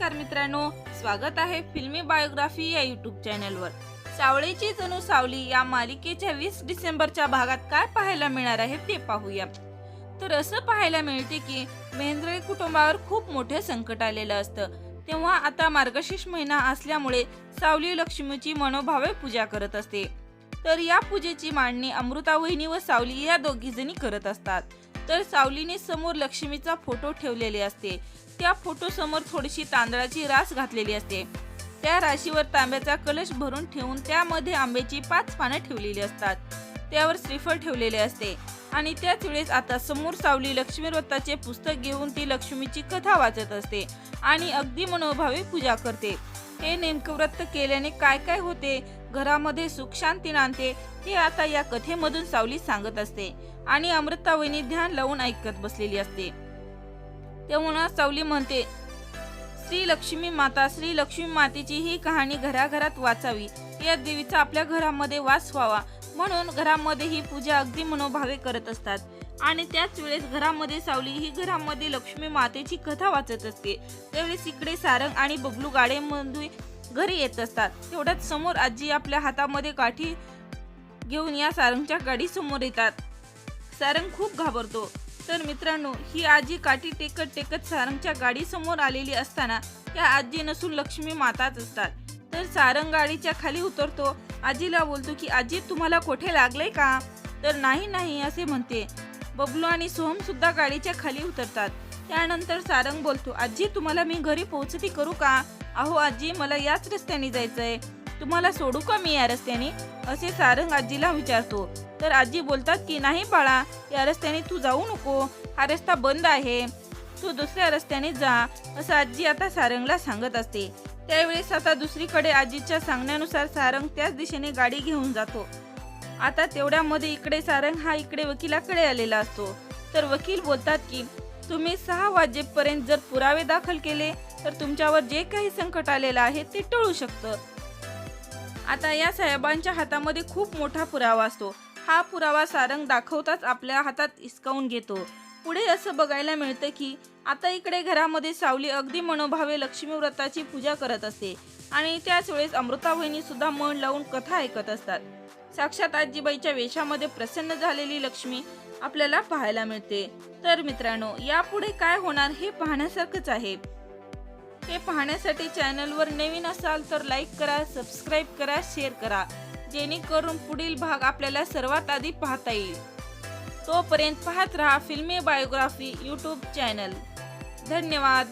नमस्कार मित्रांनो स्वागत आहे फिल्मी बायोग्राफी या युट्यूब चॅनलवर. सावळीची जणू सावली या मालिकेच्या वीस डिसेंबरच्या भागात काय पाहायला मिळणार आहे ते पाहूया. तर असं पाहायला मिळते की मेंद्रे कुटुंबावर खूप मोठे संकट आलेलं असतं. तेव्हा आता मार्गशीर्ष महिना असल्यामुळे सावली लक्ष्मीची मनोभावे पूजा करत असते. तर या पूजेची मांडणी अमृता वहिनी व सावली या दोघी जणी करत असतात. तर सावलीने समोर लक्ष्मीचा फोटो ठेवलेले असते. त्या फोटो समोर थोडीशी तांदळाची रास घातलेली असते. त्या राशीवर तांब्याचा कलश भरून ठेवून त्यामध्ये आंब्याची पाच पानं ठेवलेली असतात. त्यावर श्रीफळ ठेवलेले असते. आणि त्याच वेळेस आता समोर सावली लक्ष्मी व्रताचे पुस्तक घेऊन ती लक्ष्मीची कथा वाचत असते आणि अगदी मनोभावे पूजा करते. हे नेमकं व्रत केल्याने काय काय होते? घरामध्ये सुख शांती नांदते हे आता या कथेमधून सावली सांगत असते आणि अमृता वहिनी ध्यान लावून ऐकत बसलेली असते. तेव्हा सावली म्हणते श्री लक्ष्मी माता श्री लक्ष्मी मातेची ही कहाणी घराघरात वाचावी. या देवीचा आपल्या घरामध्ये वास व्हावा. म्हणून घरामध्ये ही पूजा अगदी मनोभावे करत असतात. आणि त्याच वेळेस घरामध्ये सावली ही घरामध्ये लक्ष्मी मातेची कथा वाचत असते. त्यावेळेस इकडे सारंग आणि बबलू गाड्यामध्ये घरी येत असतात. तेवढ्यात समोर आजी आपल्या हातामध्ये काठी घेऊन या सारंगच्या गाडीसमोर येतात. सारंग खूप घाबरतो. तर मित्रांनो ही आजी काठी टेकत टेकत सारंगच्या गाडीसमोर आलेली असताना त्या आजी नसून लक्ष्मी माताच असतात. तर सारंग गाडीच्या खाली उतरतो. आजीला बोलतो की आजी तुम्हाला कोठे लागले का? तर नाही नाही असे म्हणते. बबलू आणि सोहम सुद्धा गाडीच्या खाली उतरतात. त्यानंतर सारंग बोलतो आजी तुम्हाला मी घरी पोहोचती करू का? अहो आजी मला याच रस्त्याने जायचंय. तुम्हाला सोडू का मी या रस्त्याने? असे सारंग आजीला विचारतो. तर आजी बोलतात की नाही बाळा या रस्त्याने तू जाऊ नको. हा रस्ता बंद आहे. तू दुसऱ्या रस्त्याने जा. असं आजी आता सारंगला सांगत असते. त्यावेळेस आता दुसरीकडे आजीच्या सांगण्यानुसार सारंग त्याच दिशेने गाडी घेऊन जातो. आता तेवढ्यामध्ये इकडे सारंग हा इकडे वकिलाकडे आलेला असतो. तर वकील बोलतात की तुम्ही सहा वाजेपर्यंत जर पुरावे दाखल केले तर तुमच्यावर जे काही संकट आलेलं आहे ते टळू शकतं. आता या साहेबांच्या हातामध्ये खूप मोठा पुरावा असतो. हा पुरावा सारंग दाखवताच आपल्या हातात इसकावून घेतो. पुढे असं बघायला मिळतं की आता इकडे घरामध्ये सावली अगदी मनोभावे लक्ष्मी व्रताची पूजा करत असते. आणि त्याच वेळेस अमृता वहिनी सुद्धा मन लावून कथा ऐकत असतात. साक्षात आजीबाईच्या वेशामध्ये प्रसन्न झालेली लक्ष्मी आपल्याला पाहायला मिळते. तर मित्रांनो यापुढे काय होणार हे पाहण्यासारखंच आहे. हे पाहण्यासाठी चॅनलवर नवीन असाल तर लाईक करा सबस्क्राईब करा शेअर करा. जेणेकरून पुढील भाग आपल्याला सर्वात आधी पाहता येईल. तोपर्यंत पाहत रहा फिल्मी बायोग्राफी यूट्यूब चॅनल. धन्यवाद.